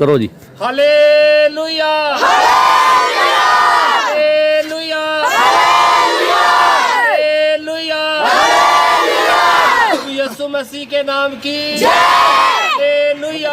करो जी। हले लुया हले मसीह के नाम की। लुया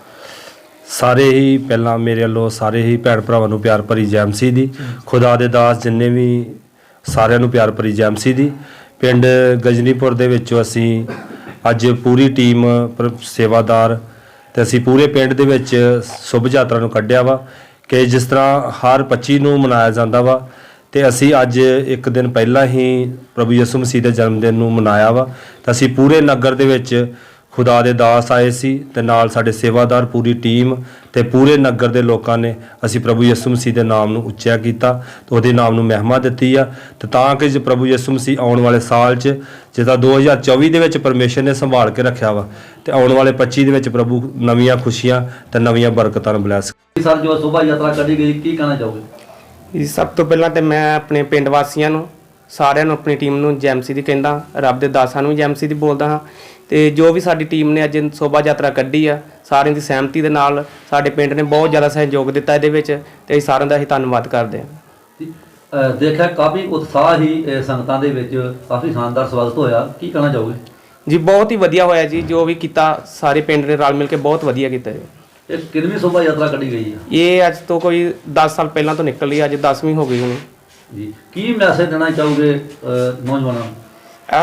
ਸਾਰੇ ਹੀ ਪਹਿਲਾਂ ਮੇਰੇ ਵੱਲੋਂ ਸਾਰੇ ਹੀ ਭੈਣ ਭਰਾਵਾਂ ਨੂੰ ਪਿਆਰ ਭਰੀ ਜੈਮਸੀ ਦੀ, ਖੁਦਾ ਦੇ ਦਾਸ ਜਿੰਨੇ ਵੀ ਸਾਰਿਆਂ ਨੂੰ ਪਿਆਰ ਭਰੀ ਜੈਮਸੀ ਦੀ। ਪਿੰਡ ਗਜਨੀਪੁਰ ਦੇ ਵਿੱਚੋਂ ਅਸੀਂ ਅੱਜ ਪੂਰੀ ਟੀਮ ਪਰ- ਸੇਵਾਦਾਰ ਤੇ ਅਸੀਂ ਪੂਰੇ ਪਿੰਡ ਦੇ ਵਿੱਚ ਸ਼ੁਭ ਯਾਤਰਾ ਨੂੰ ਕੱਢਿਆ ਵਾ ਕਿ ਜਿਸ ਤਰ੍ਹਾਂ ਹਰ 25 ਨੂੰ ਮਨਾਇਆ ਜਾਂਦਾ ਵਾ ਤੇ ਅਸੀਂ ਅੱਜ ਇੱਕ ਦਿਨ ਪਹਿਲਾਂ ਹੀ ਪ੍ਰਭੂ ਯਿਸੂ ਮਸੀਹ ਦੇ ਜਨਮ ਦਿਨ ਨੂੰ ਮਨਾਇਆ ਵਾ। ਤਾਂ ਅਸੀਂ ਪੂਰੇ ਨਗਰ ਦੇ ਵਿੱਚ ਖੁਦਾ ਦੇ ਦਾਸ ਆਏ ਸੀ ਤੇ ਨਾਲ ਸਾਡੇ ਸੇਵਾਦਾਰ ਪੂਰੀ ਟੀਮ ਤੇ ਪੂਰੇ ਨਗਰ ਦੇ ਲੋਕਾਂ ਨੇ ਅਸੀਂ ਪ੍ਰਭੂ ਯਿਸੂ ਮਸੀਹ ਦੇ ਨਾਮ ਨੂੰ ਉੱਚਾ ਕੀਤਾ ਤੇ ਉਹਦੇ ਨਾਮ ਨੂੰ ਮਹਿਮਾ ਦਿੱਤੀ ਆ। ਤੇ ਤਾਂ ਕਿ ਜੇ ਪ੍ਰਭੂ ਯਿਸੂ ਮਸੀਹ ਆਉਣ ਵਾਲੇ ਸਾਲ 'ਚ ਜਿੱਦਾਂ 2024 ਦੇ ਵਿੱਚ ਪਰਮੇਸ਼ਰ ਨੇ ਸੰਭਾਲ ਕੇ ਰੱਖਿਆ ਵਾ ਤੇ ਆਉਣ ਵਾਲੇ 25 ਦੇ ਵਿੱਚ ਪ੍ਰਭੂ ਨਵੀਆਂ ਖੁਸ਼ੀਆਂ ਤੇ ਨਵੀਆਂ ਬਰਕਤਾਂ ਨੂੰ ਬਲੈਸ ਸਰ ਜੋ ਸ਼ੋਭਾ ਯਾਤਰਾ ਕੱਢੀ ਗਈ ਕੀ ਕਹਿਣਾ ਚਾਹੋਗੇ? ਜੀ ਸਭ ਤੋਂ ਪਹਿਲਾਂ ਤੇ ਮੈਂ ਆਪਣੇ ਪਿੰਡ ਵਾਸੀਆਂ ਨੂੰ ਸਾਰਿਆਂ ਨੂੰ ਆਪਣੀ ਟੀਮ ਨੂੰ ਜੈਮਸੀ ਦੀ ਕਹਿੰਦਾ ਰੱਬ ਦੇ ਦਾਸਾਂ ਨੂੰ ਜੈਮਸੀ ਦੀ ਬੋਲਦਾ ਹਾਂ। ਤੇ ਜੋ ਵੀ ਸਾਡੀ ਟੀਮ ਨੇ ਅੱਜ ਸੋਭਾ ਯਾਤਰਾ ਕੱਢੀ ਆ ਸਾਰਿਆਂ ਦੀ ਸਹਿਮਤੀ ਦੇ ਨਾਲ ਸਾਡੇ ਪਿੰਡ ਨੇ ਬਹੁਤ ਜ਼ਿਆਦਾ ਸਹਿਯੋਗ ਦਿੱਤਾ ਇਹਦੇ ਵਿੱਚ ਤੇ ਅਸੀਂ ਸਾਰਿਆਂ ਦਾ ਹੀ ਧੰਨਵਾਦ ਕਰਦੇ ਹਾਂ। ਦੇਖਿਆ ਕਾਫੀ ਉਤਸ਼ਾਹ ਹੀ ਸੰਗਤਾਂ ਦੇ ਵਿੱਚ ਕਾਫੀ ਸ਼ਾਨਦਾਰ ਸਵਾਗਤ ਹੋਇਆ। ਕੀ ਕਹਿਣਾ ਚਾਹੋਗੇ? ਜੀ ਬਹੁਤ ਹੀ ਵਧੀਆ ਹੋਇਆ ਜੀ ਜੋ ਵੀ ਕੀਤਾ ਸਾਰੇ ਪਿੰਡ ਨੇ ਰਲ ਮਿਲ ਕੇ ਬਹੁਤ ਵਧੀਆ ਕੀਤਾ ਜੀ। ਇਹ ਕਿੰਨਵੀਂ ਸ਼ੋਭਾ ਯਾਤਰਾ ਕੱਢੀ ਗਈ ਹੈ ਇਹ ਅੱਜ ਤੋਂ ਕੋਈ 10 ਸਾਲ ਪਹਿਲਾਂ ਤੋਂ ਨਿਕਲੀ ਅੱਜ 10ਵੀਂ ਹੋ ਗਈ ਹੁਣ। ਜੀ ਕੀ ਮੈਸੇਜ ਦੇਣਾ ਚਾਹੋਗੇ ਅਹ ਨੌਜਵਾਨਾਂ ਨੂੰ?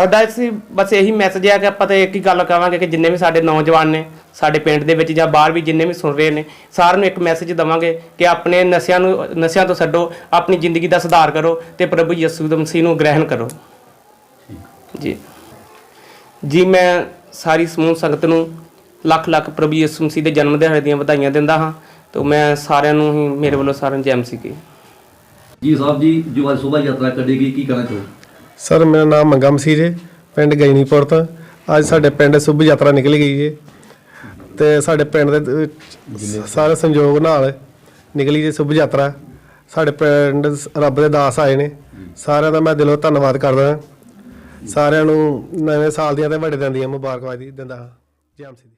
ਉਹਦਾ ਸੀ ਬਸ ਇਹੀ ਮੈਸੇਜ ਹੈ ਕਿ ਆਪਾਂ ਤਾਂ ਇੱਕ ਹੀ ਗੱਲ ਕਹਾਂਗੇ ਕਿ ਜਿੰਨੇ ਵੀ ਸਾਡੇ ਨੌਜਵਾਨ ਨੇ ਸਾਡੇ ਪਿੰਡ ਦੇ ਵਿੱਚ ਜਾਂ ਬਾਹਰ ਵੀ ਜਿੰਨੇ ਵੀ ਸੁਣ ਰਹੇ ਨੇ ਸਾਰਿਆਂ ਨੂੰ ਇੱਕ ਮੈਸੇਜ ਦਵਾਂਗੇ ਕਿ ਆਪਣੇ ਨਸ਼ਿਆਂ ਨੂੰ ਨਸ਼ਿਆਂ ਤੋਂ ਛੱਡੋ ਆਪਣੀ ਜ਼ਿੰਦਗੀ ਦਾ ਸੁਧਾਰ ਕਰੋ ਤੇ ਪ੍ਰਭੂ ਯਿਸੂ ਮਸੀਹ ਨੂੰ ਗ੍ਰਹਿਣ ਕਰੋ। ਜੀ। ਜੀ ਮੈਂ ਸਾਰੀ ਸਮੂਹ ਸੰਗਤ ਨੂੰ ਲੱਖ ਲੱਖ ਪ੍ਰਭੂ ਯਿਸੂ ਮਸੀਹ ਦੇ ਜਨਮ ਦਿਹਾੜੇ ਦੀਆਂ ਵਧਾਈਆਂ ਦਿੰਦਾ ਹਾਂ ਤੇ ਮੈਂ ਸਾਰਿਆਂ ਨੂੰ ਹੀ ਮੇਰੇ ਵੱਲੋਂ ਸਾਰਿਆਂ ਨੂੰ ਜੈਮ ਸੀ ਜੀ ਸਾਹਿਬ ਜੀ, ਜੋ ਅੱਜ ਸ਼ੋਭਾ ਯਾਤਰਾ ਕੱਢੀ ਕੀ ਕਹਿਣਾ ਚਾਹੋਗੇ? ਸਰ, ਮੇਰਾ ਨਾਮ ਮੰਗਮ ਸੀ ਜੀ ਪਿੰਡ ਗੈਨੀਪੁਰ ਤੋਂ। ਅੱਜ ਸਾਡੇ ਪਿੰਡ ਸ਼ੁਭ ਯਾਤਰਾ ਨਿਕਲ ਗਈ ਜੀ ਤੇ ਸਾਡੇ ਪਿੰਡ ਦੇ ਸਾਰੇ ਸੰਯੋਗ ਨਾਲ ਨਿਕਲੀ ਜੀ ਸ਼ੁਭ ਯਾਤਰਾ। ਸਾਡੇ ਪਿੰਡ ਰੱਬ ਦੇ ਦਾਸ ਆਏ ਨੇ। ਸਾਰਿਆਂ ਦਾ ਮੈਂ ਦਿਲੋਂ ਧੰਨਵਾਦ ਕਰਦਾ ਸਾਰਿਆਂ ਨੂੰ ਨਵੇਂ ਸਾਲ ਦੀਆਂ ਤੇ ਵੱਡੇ ਦਿਨ ਦੀਆਂ ਮੁਬਾਰਕਬਾਦ ਦਿੰਦਾ ਹਾਂ। ਜੈ ਮਸੀਹ ਦੀ